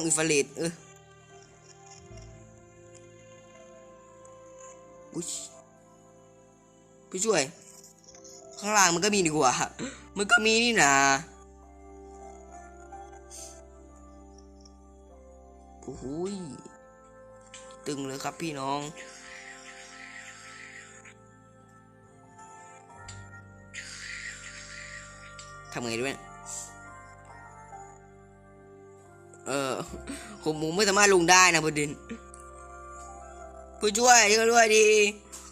องอินฟราเรดเอออุ๊ยพี่ช่วย ข้างล่างมันก็มีดีกว่า มันก็มีนี่นะโอ้โหยตึงเลยครับพี่น้องทำไงด้วย เออผมผมไม่สามารถลงได้นะประเด็นผู้ช่วยช่วยด้วยดี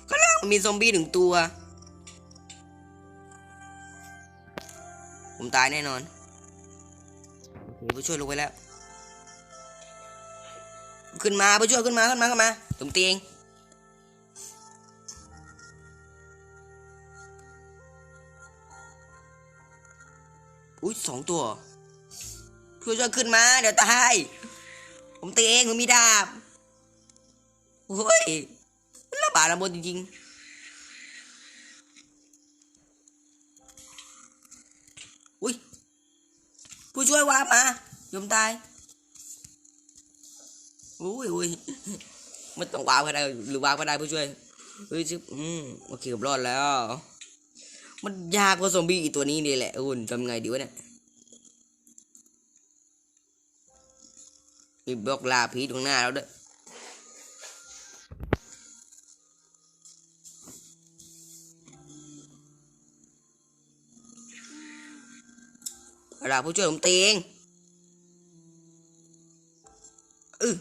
ข้างล่างมันมีซอมบี้หนึ่งตัว ผมตายแน่นอนผู้ช่วยลงไปแล้ว ขึ้นมาผู้ช่วยขึ้นมาขึ้นมาขึ้นมาผมตีเองอุ้ยสองตัว ผู้ช่วยขึ้นมา เดี๋ยวตาย ผมตีเองผมมีดาบโอ้ยระบาดระบนจริงๆอุ้ยผู้ช่วยวามายมตายอุ้ยอุ้ยไม่ต้องวาร์ปก็ได้หรือวาร์ปก็ได้ผู้ช่วยเฮ้ยชิบอืมโอเคผมรอดแล้ว มันยากกว่าซอมบี้อีตัวนี้นี่แหละคุณทำไงดีวะเนี่ย มีบล็อกลาผีตรงหน้าแล้วด้วยเอาผู้ช่วยผมตีเองเออ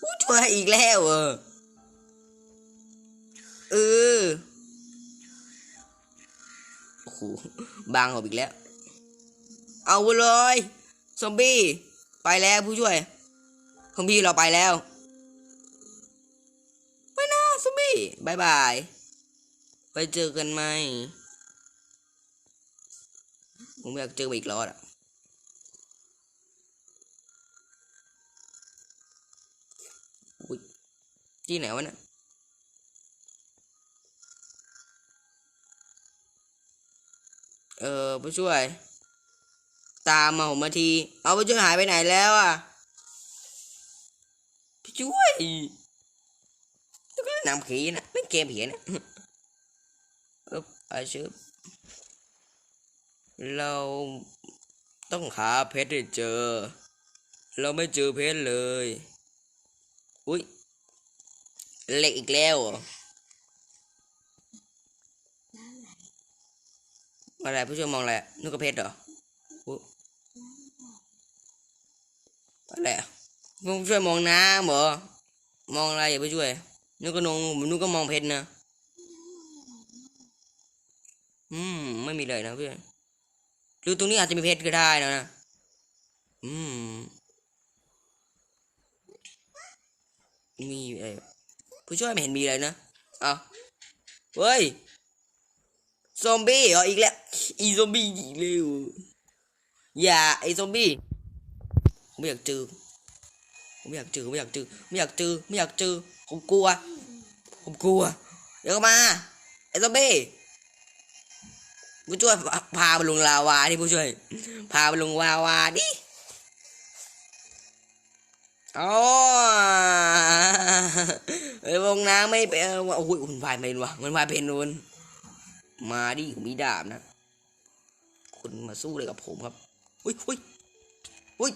ผู้ช่วยอีกแล้วเออเออโอ้โหบางออกอีกแล้ว เอาไปเลยซอมบี้ ไปแล้วผู้ช่วยซอมบี้เราไปแล้วไปนะซอมบี้บายบาย ไปเจอกันไหมผมอยากเจออีกรอบอะที่ไหนวะเนี่ยเออผู้ช่วย ตามมาผมมาที เอาผู้ช่วยหายไปไหนแล้วอะช่วยนี่ก็นำผีนะเล่เกมผีนะเออไปชื่อเราต้องหาเพชรให้เจอ เราไม่เจอเพชรเลย อุ้ยเหล็กอีกแล้วอะไรผู้ช่วยมองอะไรนึกว่าเพชรเหรอ อะไรอะผู้ช่วยมองน้ำเหรอมองอะไรอย่าผู้ช่วยนึกก็นงนึกก็มองเพชรนะอืมไม่มีเลยนะเพื่อนหรือตรงนี้อาจจะมีเพชรก็ได้นะนะอืมมีอะไรผู้ช่วยไม่เห็นมีอะไรนะเอาเฮ้ยซอมบี้เหรออีกแล้วอีซอมบี้อีกแล้วอย่าไอซอมบี้ ไม่อยากเจอผมไม่อยากเจอไม่อยากเจอไม่อยากเจอไม่อยากเจอผมกลัว ผมกลัว เดี๋ยวมาไอซอมบี้ผู้ช่วยพาไปลงลาวาดิผู้ช่วย พาไปลงลาวาดิอ๋อไอ้วงน้ำไม่เป็นโอ้ยมันพายเป็นวะมันพายเป็นนูนมาดิผมมีดาบนะ คุณมาสู้เลยกับผมครับอุ้ยอุ้ยอุ้ย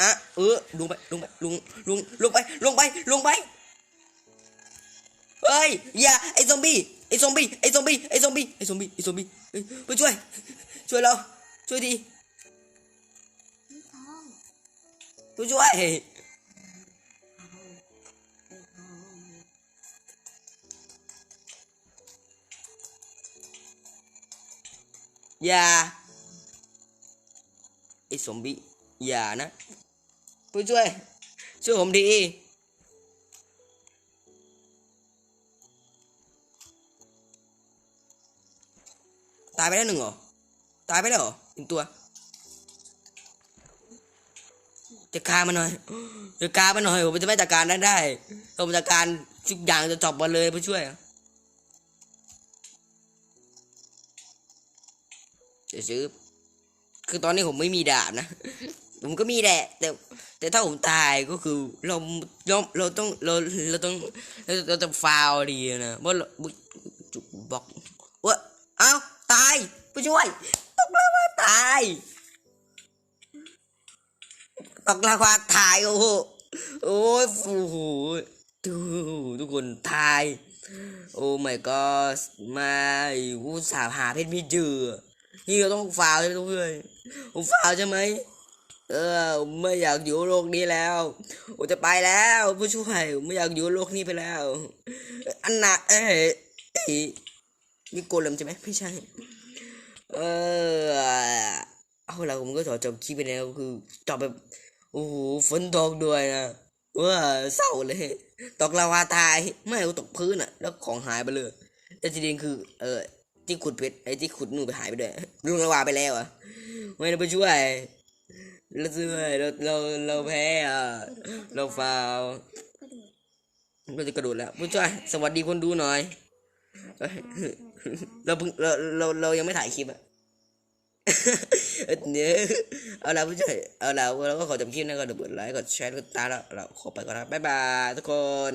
อะเออลงไปลงไปลงลงลงไปลงไปลงไปเฮ้ยอย่าไอ้ซอมบี้ ไอ้ซอมบี้ไอ้ซอมบี้ไอ้ซอมบี้ไอ้ซอมบี้ไอ้ซอมบี้เฮ้ยไปช่วยช่วยเราช่วยทีไปช่วยอย่าไอ้ซอมบี้อย่านะไปช่วย ช่วยผมดีตายไปแล้วหนึ่งเหรอ ตายไปแล้วเหรอหนึ่งตัว จะฆ่ามันหน่อยจะฆ่ามันหน่อย ผมจะไม่จัดการได้ได้ผมจัดการทุกอย่างจะจบหมดเลยผู้ช่วยเดี๋ยวซื้อ คือตอนนี้ผมไม่มีดาบนะ ผมก็มีแหละ แต่ แต่ถ้าผมตายก็คือเราเราเราต้องเราเราต้องเราเราต้องฟาวดีนะว่าเราจุกบอกว่าเอ้าตายผู้ช่วยตกแล้วว่าตายตกแล้วว่าตายโอ้โหโอ้ยโอ้โหดูทุกคนตายโอ้ my god ม่กูสาหาเพชรไม่เจอนี่เราต้องฟาวใช่ไหมทุกเพื่อนผมฟาวใช่ไหม เออไม่อยากอยู่โลกนี้แล้วผมจะไปแล้วผู้ช่วยไม่อยากอยู่โลกนี้ไปแล้ว อันน่ะเอ้ยนี่โกเลมใช่ไหมไม่ใช่ เออเอาละผมก็ขอจบคลิปไปแล้วคือจบแบบโอ้โหฝนตกด้วยนะว้าเศร้าเลย ตกลาวาตายไม่กูตกพื้นอะ แล้วของหายไปเลย แต่จริงคือ เออที่ขุดเพชรไอ้ที่ขุดนู่นไปหายไปด้วยลุงลาวาไปแล้วอะไม่ได้ไปช่วย เราช่วยเราเราเราแพ้อะเราฟาวเราจะกระโดดแล้วผู้ช่วยสวัสดีคนดูหน่อยเอ้ยเราเพิ่งเราเราเรายังไม่ถ่ายคลิปอะเออเนี่ยเอาละผู้ช่วยเอาละเราก็ขอจบคลิปนะก็เดี๋ยวกดไลค์กดแชร์กดตามแล้วเราขอไปก่อนนะบ๊ายบายทุกคน